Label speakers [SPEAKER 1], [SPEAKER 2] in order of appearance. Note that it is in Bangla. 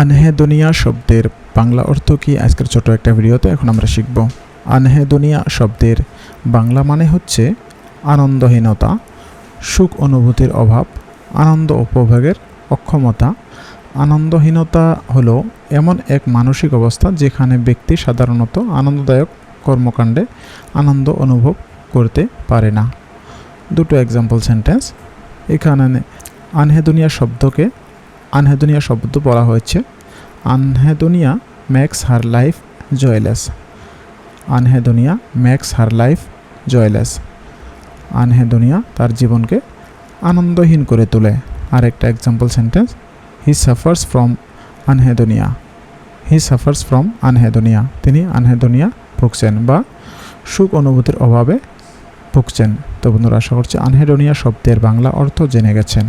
[SPEAKER 1] আনহেদনিয়া শব্দের বাংলা অর্থ কি? আজকের ছোট একটা ভিডিওতে এখন আমরা শিখব। আনহে দুনিয়া শব্দের বাংলা মানে হচ্ছে আনন্দহীনতা, সুখ অনুভূতির অভাব, আনন্দ উপভোগের অক্ষমতা। আনন্দহীনতা হলো এমন এক মানসিক অবস্থা যেখানে ব্যক্তি সাধারণত আনন্দদায়ক কর্মকাণ্ডে আনন্দ অনুভব করতে পারে না। দুটো এক্সাম্পল সেন্টেন্স এখানে আনহে দুনিয়া শব্দকে আনহেদনিয়া শব্দ বলা হয়েছে। Anhedonia makes her life joyless anhedonia makes her life joyless anhedonia তার জীবনকে আনন্দহীন করে তোলে। আর একটা example sentence he suffers from anhedonia. He suffers from anhedonia. তিনি আনহেদনিয়া ভুগছেন বা সুখ অনুভূতির অভাবে ভুগছেন। তো বন্ধুরা, আশা করছি আনহেডোনিয়া শব্দের বাংলা অর্থ জেনে গেছেন।